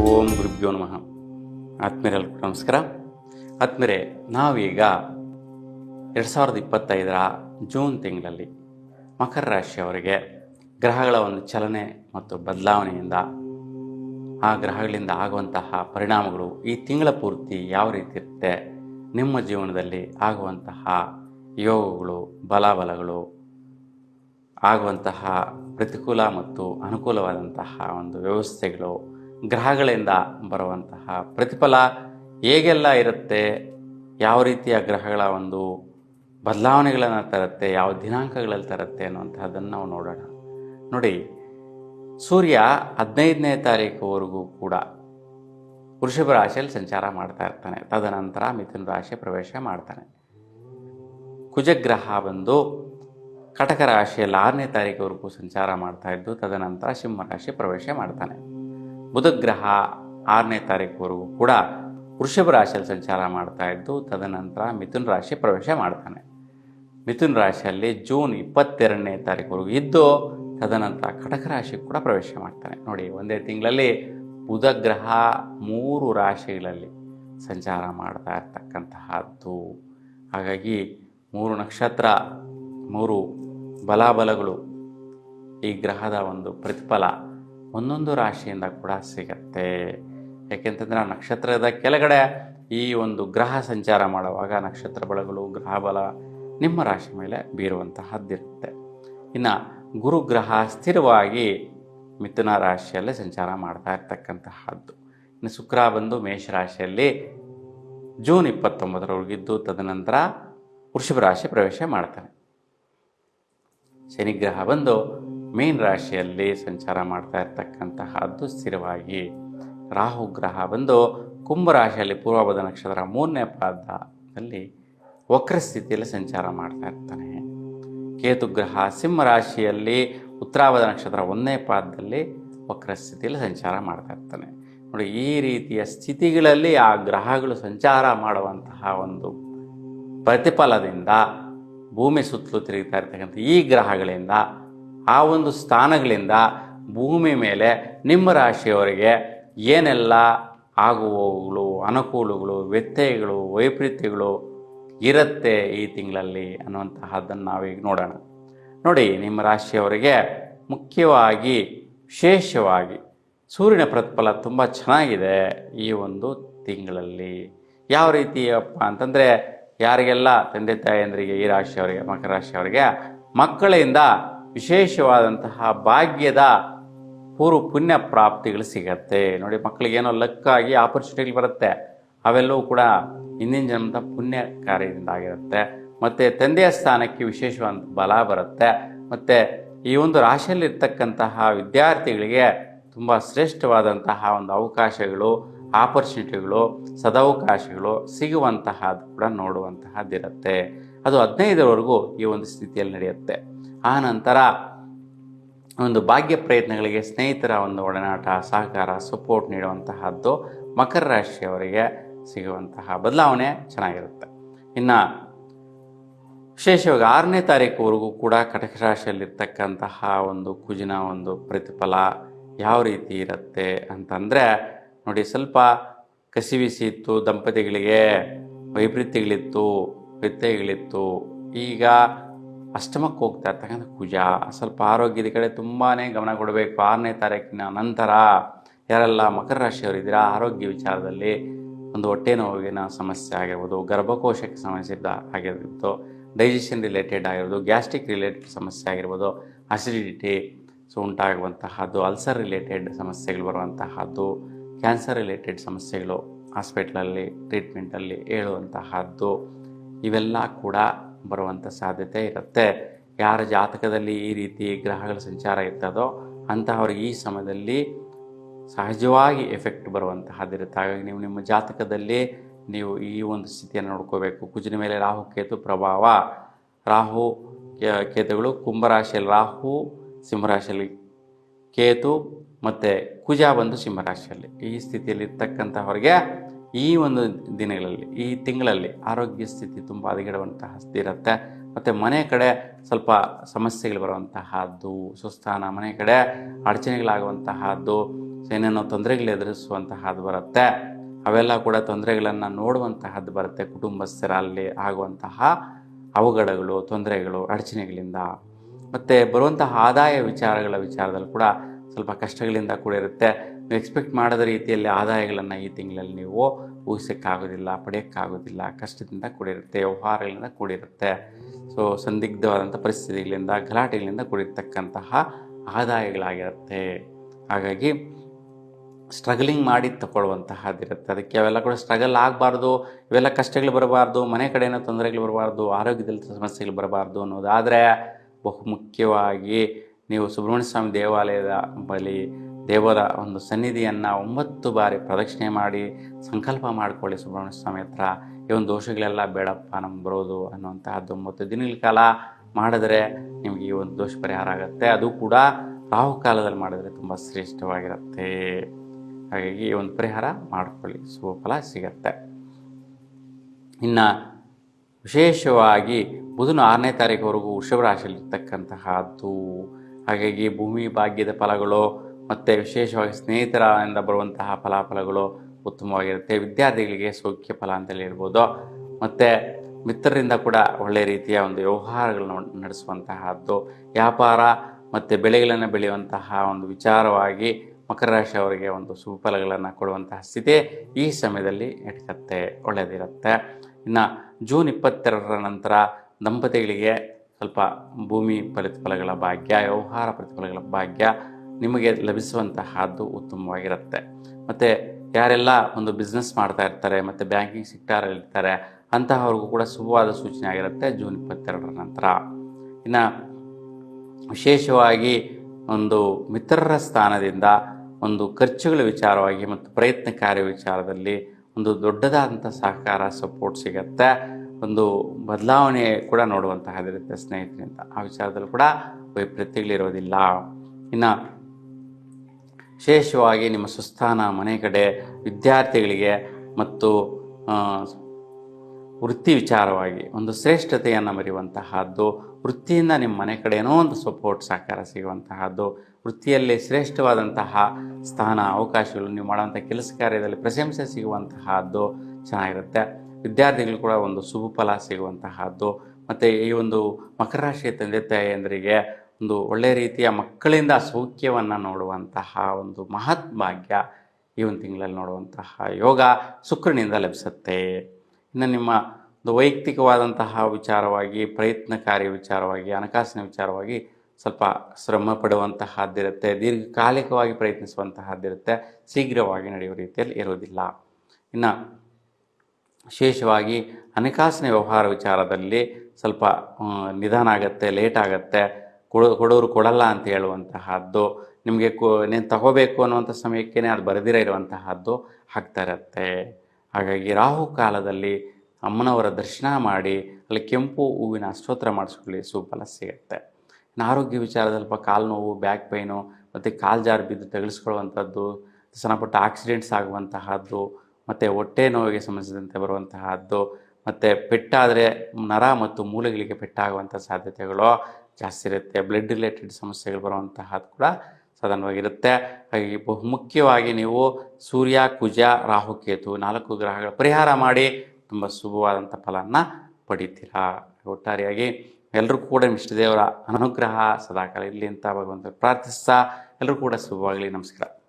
ಓಂ ಗುರುಭ್ಯೋ ನಮಃ. ಆತ್ಮೀಯರೆಲ್ಲರಿಗೂ ನಮಸ್ಕಾರ. ಆತ್ಮೀರೆ ನಾವೀಗ ಎರಡು ಸಾವಿರದ ಇಪ್ಪತ್ತೈದರ ಜೂನ್ ತಿಂಗಳಲ್ಲಿ ಮಕರ ರಾಶಿಯವರಿಗೆ ಗ್ರಹಗಳ ಒಂದು ಚಲನೆ ಮತ್ತು ಬದಲಾವಣೆಯಿಂದ ಆ ಗ್ರಹಗಳಿಂದ ಆಗುವಂತಹ ಪರಿಣಾಮಗಳು ಈ ತಿಂಗಳ ಪೂರ್ತಿ ಯಾವ ರೀತಿ ಇರುತ್ತೆ, ನಿಮ್ಮ ಜೀವನದಲ್ಲಿ ಆಗುವಂತಹ ಯೋಗಗಳು, ಬಲಾಬಲಗಳು, ಆಗುವಂತಹ ಪ್ರತಿಕೂಲ ಮತ್ತು ಅನುಕೂಲವಾದಂತಹ ಒಂದು ವ್ಯವಸ್ಥೆಗಳು ಗ್ರಹಗಳಿಂದ ಬರುವಂತಹ ಪ್ರತಿಫಲ ಹೇಗೆಲ್ಲ ಇರುತ್ತೆ, ಯಾವ ರೀತಿಯ ಗ್ರಹಗಳ ಒಂದು ಬದಲಾವಣೆಗಳನ್ನು ತರುತ್ತೆ, ಯಾವ ದಿನಾಂಕಗಳಲ್ಲಿ ತರುತ್ತೆ ಅನ್ನುವಂಥದ್ದನ್ನು ನಾವು ನೋಡೋಣ. ನೋಡಿ, ಸೂರ್ಯ ಹದಿನೈದನೇ ತಾರೀಕುವರೆಗೂ ಕೂಡ ವೃಷಭ ರಾಶಿಯಲ್ಲಿ ಸಂಚಾರ ಮಾಡ್ತಾ ಇರ್ತಾನೆ. ತದನಂತರ ಮಿಥುನ ರಾಶಿ ಪ್ರವೇಶ ಮಾಡ್ತಾನೆ. ಕುಜಗ್ರಹ ಬಂದು ಕಟಕ ರಾಶಿಯಲ್ಲಿ ಆರನೇ ತಾರೀಕುವರೆಗೂ ಸಂಚಾರ ಮಾಡ್ತಾ ಇದ್ದು, ತದನಂತರ ಸಿಂಹ ರಾಶಿ ಪ್ರವೇಶ ಮಾಡ್ತಾನೆ. ಬುಧಗ್ರಹ ಆರನೇ ತಾರೀಕುವರೆಗೂ ಕೂಡ ವೃಷಭ ರಾಶಿಯಲ್ಲಿ ಸಂಚಾರ ಮಾಡ್ತಾ ಇದ್ದು, ತದನಂತರ ಮಿಥುನ್ ರಾಶಿ ಪ್ರವೇಶ ಮಾಡ್ತಾನೆ. ಮಿಥುನ್ ರಾಶಿಯಲ್ಲಿ ಜೂನ್ ಇಪ್ಪತ್ತೆರಡನೇ ತಾರೀಕುವರೆಗೂ ಇದ್ದು, ತದನಂತರ ಕಟಕ ರಾಶಿ ಕೂಡ ಪ್ರವೇಶ ಮಾಡ್ತಾನೆ. ನೋಡಿ, ಒಂದೇ ತಿಂಗಳಲ್ಲಿ ಬುಧ ಗ್ರಹ ಮೂರು ರಾಶಿಗಳಲ್ಲಿ ಸಂಚಾರ ಮಾಡ್ತಾ ಇರ್ತಕ್ಕಂತಹದ್ದು. ಹಾಗಾಗಿ ಮೂರು ನಕ್ಷತ್ರ, ಮೂರು ಬಲಾಬಲಗಳು ಈ ಗ್ರಹದ ಒಂದು ಪ್ರತಿಫಲ ಒಂದೊಂದು ರಾಶಿಯಿಂದ ಕೂಡ ಸಿಗತ್ತೆ. ಯಾಕೆಂತಂದ್ರೆ ಆ ನಕ್ಷತ್ರದ ಕೆಳಗಡೆ ಈ ಒಂದು ಗ್ರಹ ಸಂಚಾರ ಮಾಡುವಾಗ ನಕ್ಷತ್ರ ಬಲಗಳು, ಗ್ರಹ ಬಲ ನಿಮ್ಮ ರಾಶಿ ಮೇಲೆ ಬೀರುವಂತಹದ್ದಿರುತ್ತೆ. ಇನ್ನು ಗುರುಗ್ರಹ ಸ್ಥಿರವಾಗಿ ಮಿಥುನ ರಾಶಿಯಲ್ಲೇ ಸಂಚಾರ ಮಾಡ್ತಾ ಇರ್ತಕ್ಕಂತಹದ್ದು. ಇನ್ನು ಶುಕ್ರ ಬಂದು ಮೇಷರಾಶಿಯಲ್ಲಿ ಜೂನ್ ಇಪ್ಪತ್ತೊಂಬತ್ತರವರೆಗಿದ್ದು ತದನಂತರ ವೃಷಭ ರಾಶಿ ಪ್ರವೇಶ ಮಾಡ್ತಾನೆ ಶನಿಗ್ರಹ ಬಂದು ಮೀನ್ ರಾಶಿಯಲ್ಲಿ ಸಂಚಾರ ಮಾಡ್ತಾ ಇರ್ತಕ್ಕಂತಹದ್ದು ಸ್ಥಿರವಾಗಿ ರಾಹು ಗ್ರಹ ಬಂದು ಕುಂಭ ರಾಶಿಯಲ್ಲಿ ಪೂರ್ವಭದ ನಕ್ಷತ್ರ ಮೂರನೇ ಪಾದದಲ್ಲಿ ವಕ್ರ ಸ್ಥಿತಿಯಲ್ಲಿ ಸಂಚಾರ ಮಾಡ್ತಾ ಇರ್ತಾನೆ. ಕೇತು ಗ್ರಹ ಸಿಂಹ ರಾಶಿಯಲ್ಲಿ ಉತ್ತರಾವಧ ನಕ್ಷತ್ರ ಒಂದನೇ ಪಾದದಲ್ಲಿ ವಕ್ರ ಸ್ಥಿತಿಯಲ್ಲಿ ಸಂಚಾರ ಮಾಡ್ತಾ ಇರ್ತಾನೆ. ನೋಡಿ, ಈ ರೀತಿಯ ಸ್ಥಿತಿಗಳಲ್ಲಿ ಆ ಗ್ರಹಗಳು ಸಂಚಾರ ಮಾಡುವಂತಹ ಒಂದು ಪ್ರತಿಫಲದಿಂದ ಭೂಮಿ ಸುತ್ತಲೂ ತಿರುಗ್ತಾ ಇರ್ತಕ್ಕಂಥ ಈ ಗ್ರಹಗಳಿಂದ ಆ ಒಂದು ಸ್ಥಾನಗಳಿಂದ ಭೂಮಿ ಮೇಲೆ ನಿಮ್ಮ ರಾಶಿಯವರಿಗೆ ಏನೆಲ್ಲ ಆಗುವವುಗಳು, ಅನುಕೂಲಗಳು, ವ್ಯತ್ಯಯಗಳು, ವೈಪರೀತ್ಯಗಳು ಇರುತ್ತೆ ಈ ತಿಂಗಳಲ್ಲಿ ಅನ್ನುವಂತಹದ್ದನ್ನು ನಾವೀಗ ನೋಡೋಣ. ನೋಡಿ, ನಿಮ್ಮ ರಾಶಿಯವರಿಗೆ ಮುಖ್ಯವಾಗಿ, ವಿಶೇಷವಾಗಿ ಸೂರ್ಯನ ಪ್ರತಿಫಲ ತುಂಬ ಚೆನ್ನಾಗಿದೆ ಈ ಒಂದು ತಿಂಗಳಲ್ಲಿ. ಯಾವ ರೀತಿಯಪ್ಪ ಅಂತಂದರೆ ಯಾರಿಗೆಲ್ಲ ತಂದೆ ತಾಯಂದರಿಗೆ ಈ ರಾಶಿಯವರಿಗೆ, ಮಕರ ರಾಶಿಯವರಿಗೆ ಮಕ್ಕಳಿಂದ ವಿಶೇಷವಾದಂತಹ ಭಾಗ್ಯದ ಪೂರ್ವ ಪುಣ್ಯ ಪ್ರಾಪ್ತಿಗಳು ಸಿಗತ್ತೆ. ನೋಡಿ, ಮಕ್ಕಳಿಗೇನೋ ಲಕ್ಕಾಗಿ ಆಪರ್ಚುನಿಟಿಗಳು ಬರುತ್ತೆ. ಅವೆಲ್ಲವೂ ಕೂಡ ಹಿಂದಿನ ಜನ್ಮದ ಪುಣ್ಯ ಕಾರ್ಯದಿಂದ ಆಗಿರುತ್ತೆ ಮತ್ತು ತಂದೆಯ ಸ್ಥಾನಕ್ಕೆ ವಿಶೇಷವಾದ ಬಲ ಬರುತ್ತೆ. ಮತ್ತು ಈ ಒಂದು ರಾಶಿಯಲ್ಲಿರ್ತಕ್ಕಂತಹ ವಿದ್ಯಾರ್ಥಿಗಳಿಗೆ ತುಂಬ ಶ್ರೇಷ್ಠವಾದಂತಹ ಒಂದು ಅವಕಾಶಗಳು ಆಪರ್ಚುನಿಟಿಗಳು ಸದಾವಕಾಶಗಳು ಸಿಗುವಂತಹದ್ದು ಕೂಡ ನೋಡುವಂತಹದ್ದಿರುತ್ತೆ. ಅದು ಹದಿನೈದರವರೆಗೂ ಈ ಒಂದು ಸ್ಥಿತಿಯಲ್ಲಿ ನಡೆಯುತ್ತೆ. ಆ ನಂತರ ಒಂದು ಭಾಗ್ಯ ಪ್ರಯತ್ನಗಳಿಗೆ ಸ್ನೇಹಿತರ ಒಂದು ಒಡನಾಟ, ಸಹಕಾರ ಸಪೋರ್ಟ್ ನೀಡುವಂತಹದ್ದು ಮಕರ ರಾಶಿಯವರಿಗೆ ಸಿಗುವಂತಹ ಬದಲಾವಣೆ ಚೆನ್ನಾಗಿರುತ್ತೆ. ಇನ್ನು ವಿಶೇಷವಾಗಿ ಆರನೇ ತಾರೀಕುವರೆಗೂ ಕೂಡ ಕಟಕ ರಾಶಿಯಲ್ಲಿರ್ತಕ್ಕಂತಹ ಒಂದು ಕುಜಿನ, ಒಂದು ಪ್ರತಿಫಲ ಯಾವ ರೀತಿ ಇರುತ್ತೆ ಅಂತಂದರೆ, ನೋಡಿ ಸ್ವಲ್ಪ ಕಸಿವಿಸಿ ಇತ್ತು ದಂಪತಿಗಳಿಗೆ ವೈಪರೀತ್ಯಗಳಿತ್ತು ವ್ಯತ್ಯಯಗಳಿತ್ತು ಈಗ ಅಷ್ಟಮಕ್ಕೆ ಹೋಗ್ತಾ ಇರ್ತಕ್ಕಂಥ ಕುಜ, ಸ್ವಲ್ಪ ಆರೋಗ್ಯದ ಕಡೆ ತುಂಬಾ ಗಮನ ಕೊಡಬೇಕು. ಆರನೇ ತಾರೀಕಿನ ನಂತರ ಯಾರೆಲ್ಲ ಮಕರ ರಾಶಿಯವರಿದ್ದೀರಾ ಆರೋಗ್ಯ ವಿಚಾರದಲ್ಲಿ ಒಂದು ಹೊಟ್ಟೆ ನೋವಿನ ಸಮಸ್ಯೆ ಆಗಿರ್ಬೋದು, ಗರ್ಭಕೋಶಕ್ಕೆ ಸಮಸ್ಯೆ ಆಗಿರ್ಬೋದು ಡೈಜೆಷನ್ ರಿಲೇಟೆಡ್ ಆಗಿರ್ಬೋದು ಗ್ಯಾಸ್ಟ್ರಿಕ್ ರಿಲೇಟೆಡ್ ಸಮಸ್ಯೆ ಆಗಿರ್ಬೋದು ಅಸಿಡಿಟಿ ಸೊ ಉಂಟಾಗುವಂತಹದ್ದು ಅಲ್ಸರ್ ರಿಲೇಟೆಡ್ ಸಮಸ್ಯೆಗಳು ಬರುವಂತಹದ್ದು ಕ್ಯಾನ್ಸರ್ ರಿಲೇಟೆಡ್ ಸಮಸ್ಯೆಗಳು ಹಾಸ್ಪಿಟ್ಲಲ್ಲಿ ಟ್ರೀಟ್ಮೆಂಟಲ್ಲಿ ಹೇಳುವಂತಹದ್ದು, ಇವೆಲ್ಲ ಕೂಡ ಬರುವಂಥ ಸಾಧ್ಯತೆ ಇರುತ್ತೆ. ಯಾರ ಜಾತಕದಲ್ಲಿ ಈ ರೀತಿ ಗ್ರಹಗಳ ಸಂಚಾರ ಇರ್ತದೋ ಅಂತಹವ್ರಿಗೆ ಈ ಸಮಯದಲ್ಲಿ ಸಹಜವಾಗಿ ಎಫೆಕ್ಟ್ ಬರುವಂತಹದ್ದಿರುತ್ತೆ. ಹಾಗಾಗಿ ನೀವು ನಿಮ್ಮ ಜಾತಕದಲ್ಲಿ ನೀವು ಈ ಒಂದು ಸ್ಥಿತಿಯನ್ನು ನೋಡ್ಕೋಬೇಕು. ಕುಜಿನ ಮೇಲೆ ರಾಹು, ಕೇತು, ಪ್ರಭಾವ. ರಾಹು ಕೇತುಗಳು ಕುಂಭರಾಶಿಯಲ್ಲಿ ರಾಹು ಸಿಂಹರಾಶಿಯಲ್ಲಿ ಕೇತು ಮತ್ತು ಕುಜ ಬಂದು ಸಿಂಹರಾಶಿಯಲ್ಲಿ ಈ ಸ್ಥಿತಿಯಲ್ಲಿ ಇರ್ತಕ್ಕಂಥವ್ರಿಗೆ ಈ ಒಂದು ದಿನಗಳಲ್ಲಿ, ಈ ತಿಂಗಳಲ್ಲಿ ಆರೋಗ್ಯ ಸ್ಥಿತಿ ತುಂಬ ಹದಗೆಡುವಂತಹ ಇರುತ್ತೆ. ಮತ್ತು ಮನೆ ಕಡೆ ಸ್ವಲ್ಪ ಸಮಸ್ಯೆಗಳು ಬರುವಂತಹದ್ದು, ಸುಸ್ಥಾನ, ಮನೆ ಕಡೆ ಅಡಚಣೆಗಳಾಗುವಂತಹದ್ದು, ಏನೇನೋ ತೊಂದರೆಗಳು ಎದುರಿಸುವಂತಹದ್ದು ಬರುತ್ತೆ. ಅವೆಲ್ಲ ಕೂಡ ತೊಂದರೆಗಳನ್ನು ನೋಡುವಂತಹದ್ದು ಬರುತ್ತೆ. ಕುಟುಂಬಸ್ಥರಲ್ಲಿ ಆಗುವಂತಹ ಅವಘಡಗಳು, ತೊಂದರೆಗಳು, ಅಡಚಣೆಗಳಿಂದ. ಮತ್ತು ಬರುವಂತಹ ಆದಾಯ ವಿಚಾರಗಳ ವಿಚಾರದಲ್ಲಿ ಕೂಡ ಸ್ವಲ್ಪ ಕಷ್ಟಗಳಿಂದ ಕೂಡ ಇರುತ್ತೆ ನೀವು ಎಕ್ಸ್ಪೆಕ್ಟ್ ಮಾಡದ ರೀತಿಯಲ್ಲಿ ಆದಾಯಗಳನ್ನು ಈ ತಿಂಗಳಲ್ಲಿ ನೀವು ಊಹಿಸೋಕ್ಕಾಗೋದಿಲ್ಲ ಪಡೆಯೋಕ್ಕಾಗೋದಿಲ್ಲ, ಕಷ್ಟದಿಂದ ಕೂಡಿರುತ್ತೆ, ವ್ಯವಹಾರಗಳಿಂದ ಕೂಡಿರುತ್ತೆ. ಸೊ ಸಂದಿಗ್ಧವಾದಂಥ ಪರಿಸ್ಥಿತಿಗಳಿಂದ, ಗಲಾಟೆಗಳಿಂದ ಕೂಡಿರ್ತಕ್ಕಂತಹ ಆದಾಯಗಳಾಗಿರುತ್ತೆ. ಹಾಗಾಗಿ ಸ್ಟ್ರಗಲಿಂಗ್ ಮಾಡಿ ತಗೊಳ್ಳುವಂತಹದ್ದಿರುತ್ತೆ. ಅದಕ್ಕೆ ಅವೆಲ್ಲ ಕೂಡ ಸ್ಟ್ರಗಲ್ ಆಗಬಾರ್ದು, ಇವೆಲ್ಲ ಕಷ್ಟಗಳು ಬರಬಾರ್ದು, ಮನೆ ಕಡೆಯಿಂದ ತೊಂದರೆಗಳು ಬರಬಾರ್ದು, ಆರೋಗ್ಯದಲ್ಲಿ ಸಮಸ್ಯೆಗಳು ಬರಬಾರ್ದು ಅನ್ನೋದಾದರೆ ಬಹು ಮುಖ್ಯವಾಗಿ ನೀವು ಸುಬ್ರಹ್ಮಣ್ಯ ಸ್ವಾಮಿ ದೇವಾಲಯದ ಬಳಿ ದೇವರ ಒಂದು ಸನ್ನಿಧಿಯನ್ನು ಒಂಬತ್ತು ಬಾರಿ ಪ್ರದಕ್ಷಿಣೆ ಮಾಡಿ ಸಂಕಲ್ಪ ಮಾಡಿಕೊಳ್ಳಿ ಸುಬ್ರಹ್ಮಣ್ಯ ಸ್ವಾಮಿ ಹತ್ರ. ಈ ಒಂದು ದೋಷಗಳೆಲ್ಲ ಬೇಡಪ್ಪ, ನಮ್ಗೆ ಬರೋದು ಅನ್ನುವಂತಹದ್ದು ಒಂಬತ್ತು ದಿನಗಳ ಕಾಲ ಮಾಡಿದ್ರೆ ನಿಮಗೆ ಈ ಒಂದು ದೋಷ ಪರಿಹಾರ ಆಗುತ್ತೆ. ಅದು ಕೂಡ ರಾಹುಕಾಲದಲ್ಲಿ ಮಾಡಿದ್ರೆ ತುಂಬ ಶ್ರೇಷ್ಠವಾಗಿರುತ್ತೆ. ಹಾಗಾಗಿ ಈ ಒಂದು ಪರಿಹಾರ ಮಾಡಿಕೊಳ್ಳಿ, ಶುಭ ಫಲ ಸಿಗತ್ತೆ. ಇನ್ನು ವಿಶೇಷವಾಗಿ ಬುಧನ ಆರನೇ ತಾರೀಕುವರೆಗೂ ವೃಷಭ ರಾಶಿಯಲ್ಲಿರ್ತಕ್ಕಂತಹದ್ದು. ಹಾಗಾಗಿ ಭೂಮಿ ಭಾಗ್ಯದ ಫಲಗಳು ಮತ್ತು ವಿಶೇಷವಾಗಿ ಸ್ನೇಹಿತರಿಂದ ಬರುವಂತಹ ಫಲಾಫಲಗಳು ಉತ್ತಮವಾಗಿರುತ್ತೆ. ವಿದ್ಯಾರ್ಥಿಗಳಿಗೆ ಸೌಖ್ಯ ಫಲ ಅಂತೇಳಿ ಹೇಳ್ಬೋದು. ಮತ್ತು ಮಿತ್ರರಿಂದ ಕೂಡ ಒಳ್ಳೆಯ ರೀತಿಯ ಒಂದು ವ್ಯವಹಾರಗಳನ್ನು ನಡೆಸುವಂತಹದ್ದು, ವ್ಯಾಪಾರ ಮತ್ತು ಬೆಳೆಗಳನ್ನು ಬೆಳೆಯುವಂತಹ ಒಂದು ವಿಚಾರವಾಗಿ ಮಕರ ರಾಶಿಯವರಿಗೆ ಒಂದು ಸುಫಲಗಳನ್ನು ಕೊಡುವಂತಹ ಸ್ಥಿತಿ ಈ ಸಮಯದಲ್ಲಿ ಎಟ್ಕತ್ತೆ ಒಳ್ಳೆಯದಿರುತ್ತೆ ಇನ್ನು ಜೂನ್ ಇಪ್ಪತ್ತೆರಡರ ನಂತರ ದಂಪತಿಗಳಿಗೆ ಸ್ವಲ್ಪ ಭೂಮಿ ಪ್ರತಿಫಲಗಳ ಭಾಗ್ಯ, ವ್ಯವಹಾರ ಪ್ರತಿಫಲಗಳ ಭಾಗ್ಯ ನಿಮಗೆ ಲಭಿಸುವಂತಹದ್ದು ಉತ್ತಮವಾಗಿರುತ್ತೆ. ಮತ್ತು ಯಾರೆಲ್ಲ ಒಂದು ಬಿಸ್ನೆಸ್ ಮಾಡ್ತಾ ಇರ್ತಾರೆ, ಮತ್ತು ಬ್ಯಾಂಕಿಂಗ್ ಸೆಕ್ಟಾರಲ್ಲಿರ್ತಾರೆ ಅಂತಹವ್ರಿಗೂ ಕೂಡ ಶುಭವಾದ ಸೂಚನೆ ಆಗಿರುತ್ತೆ ಜೂನ್ ಇಪ್ಪತ್ತೆರಡರ ನಂತರ. ಇನ್ನು ವಿಶೇಷವಾಗಿ ಒಂದು ಮಿತ್ರರ ಸ್ಥಾನದಿಂದ ಒಂದು ಖರ್ಚುಗಳ ವಿಚಾರವಾಗಿ ಮತ್ತು ಪ್ರಯತ್ನ ಕಾರ್ಯ ವಿಚಾರದಲ್ಲಿ ಒಂದು ದೊಡ್ಡದಾದಂಥ ಸಹಕಾರ ಸಪೋರ್ಟ್ ಸಿಗತ್ತೆ. ಒಂದು ಬದಲಾವಣೆ ಕೂಡ ನೋಡುವಂತಹದಿರುತ್ತೆ ಸ್ನೇಹಿತರಿಂದ. ಆ ವಿಚಾರದಲ್ಲೂ ಕೂಡ ವೈಪರೀತ್ಯಗಳಿರೋದಿಲ್ಲ. ಇನ್ನು ವಿಶೇಷವಾಗಿ ನಿಮ್ಮ ಸುಸ್ಥಾನ ಮನೆ ಕಡೆ ವಿದ್ಯಾರ್ಥಿಗಳಿಗೆ ಮತ್ತು ವೃತ್ತಿ ವಿಚಾರವಾಗಿ ಒಂದು ಶ್ರೇಷ್ಠತೆಯನ್ನು ಮರೆಯುವಂತಹದ್ದು, ವೃತ್ತಿಯಿಂದ ನಿಮ್ಮ ಮನೆ ಕಡೆ ಏನೋ ಒಂದು ಸಪೋರ್ಟ್ ಸಹಕಾರ ಸಿಗುವಂತಹದ್ದು, ವೃತ್ತಿಯಲ್ಲಿ ಶ್ರೇಷ್ಠವಾದಂತಹ ಸ್ಥಾನ, ಅವಕಾಶಗಳು ನೀವು ಮಾಡುವಂಥ ಕೆಲಸ ಕಾರ್ಯದಲ್ಲಿ ಪ್ರಶಂಸೆ ಸಿಗುವಂತಹದ್ದು ಚೆನ್ನಾಗಿರುತ್ತೆ. ವಿದ್ಯಾರ್ಥಿಗಳು ಕೂಡ ಒಂದು ಶುಭ ಫಲ ಸಿಗುವಂತಹದ್ದು. ಮತ್ತು ಈ ಒಂದು ಮಕರ ರಾಶಿಯ ತಂದೆ ತಾಯಿಯಂದರಿಗೆ ಒಂದು ಒಳ್ಳೆಯ ರೀತಿಯ ಮಕ್ಕಳಿಂದ ಸೌಖ್ಯವನ್ನು ನೋಡುವಂತಹ ಒಂದು ಮಹತ್ ಭಾಗ್ಯ ಈ ಒಂದು ತಿಂಗಳಲ್ಲಿ ನೋಡುವಂತಹ ಯೋಗ ಶುಕ್ರನಿಂದ ಲಭಿಸುತ್ತೆ. ಇನ್ನು ನಿಮ್ಮ ಒಂದು ವೈಯಕ್ತಿಕವಾದಂತಹ ವಿಚಾರವಾಗಿ, ಪ್ರಯತ್ನಕಾರಿ ವಿಚಾರವಾಗಿ, ಹಣಕಾಸಿನ ವಿಚಾರವಾಗಿ ಸ್ವಲ್ಪ ಶ್ರಮ ಪಡುವಂತಹದ್ದಿರುತ್ತೆ. ದೀರ್ಘಕಾಲಿಕವಾಗಿ ಪ್ರಯತ್ನಿಸುವಂತಹದ್ದಿರುತ್ತೆ. ಶೀಘ್ರವಾಗಿ ನಡೆಯುವ ರೀತಿಯಲ್ಲಿ ಇರುವುದಿಲ್ಲ. ಇನ್ನು ವಿಶೇಷವಾಗಿ ಹಣಕಾಸಿನ ವ್ಯವಹಾರ ವಿಚಾರದಲ್ಲಿ ಸ್ವಲ್ಪ ನಿಧಾನ ಆಗುತ್ತೆ, ಲೇಟ್ ಆಗುತ್ತೆ. ಕೊಡೋ, ಕೊಡೋರು ಕೊಡಲ್ಲ ಅಂತ ಹೇಳುವಂತಹದ್ದು, ನಿಮಗೆ ಕೊ, ನೀನು ತಗೋಬೇಕು ಅನ್ನುವಂಥ ಸಮಯಕ್ಕೇ ಅದು ಬರೆದಿರ ಇರುವಂತಹದ್ದು ಹಾಕ್ತಾ ಇರುತ್ತೆ ಹಾಗಾಗಿ ರಾಹು ಕಾಲದಲ್ಲಿ ಅಮ್ಮನವರ ದರ್ಶನ ಮಾಡಿ, ಅಲ್ಲಿ ಕೆಂಪು ಹೂವಿನ ಸ್ತೋತ್ರ ಮಾಡಿಸ್ಕೊಳ್ಳಿ ಸುಫಲ ಸಿಗುತ್ತೆ ಆರೋಗ್ಯ ವಿಚಾರದಲ್ಲಿ ಸ್ವಲ್ಪ ಕಾಲು ನೋವು, ಬ್ಯಾಕ್ ಪೈನು, ಮತ್ತು ಕಾಲು ಜಾರು ಬಿದ್ದು ತೆಗೆಸ್ಕೊಳ್ಳುವಂಥದ್ದು ಸಣ್ಣ ಪುಟ್ಟ ಆಕ್ಸಿಡೆಂಟ್ಸ್ ಆಗುವಂತಹದ್ದು, ಮತ್ತು ಹೊಟ್ಟೆ ನೋವಿಗೆ ಸಂಬಂಧಿಸಿದಂತೆ ಬರುವಂತಹದ್ದು, ಮತ್ತು ಪೆಟ್ಟಾದರೆ ನರ ಮತ್ತು ಮೂಲೆಗಳಿಗೆ ಪೆಟ್ಟಾಗುವಂಥ ಸಾಧ್ಯತೆಗಳು. ಜಾಸ್ತಿ ಇರುತ್ತೆ. ಬ್ಲಡ್ ರಿಲೇಟೆಡ್ ಸಮಸ್ಯೆಗಳು ಬರುವಂತಹದ್ದು ಕೂಡ ಸಾಧಾರಣವಾಗಿರುತ್ತೆ ಹಾಗಾಗಿ ಬಹುಮುಖ್ಯವಾಗಿ ನೀವು ಸೂರ್ಯ, ಕುಜ ರಾಹುಕೇತು ನಾಲ್ಕು ಗ್ರಹಗಳ ಪರಿಹಾರ ಮಾಡಿ ತುಂಬ ಶುಭವಾದಂಥ ಫಲವನ್ನು ಪಡಿತೀರಾ? ಒಟ್ಟಾರೆಯಾಗಿ ಎಲ್ಲರೂ ಕೂಡ ಇಷ್ಟದೇವರ ಅನುಗ್ರಹ ಸದಾಕಾಲ ಇಲ್ಲಿ ಅಂತ ಭಗವಂತ ಪ್ರಾರ್ಥಿಸ್ತಾ ಎಲ್ಲರೂ ಕೂಡ ಶುಭವಾಗಲಿ. ನಮಸ್ಕಾರ.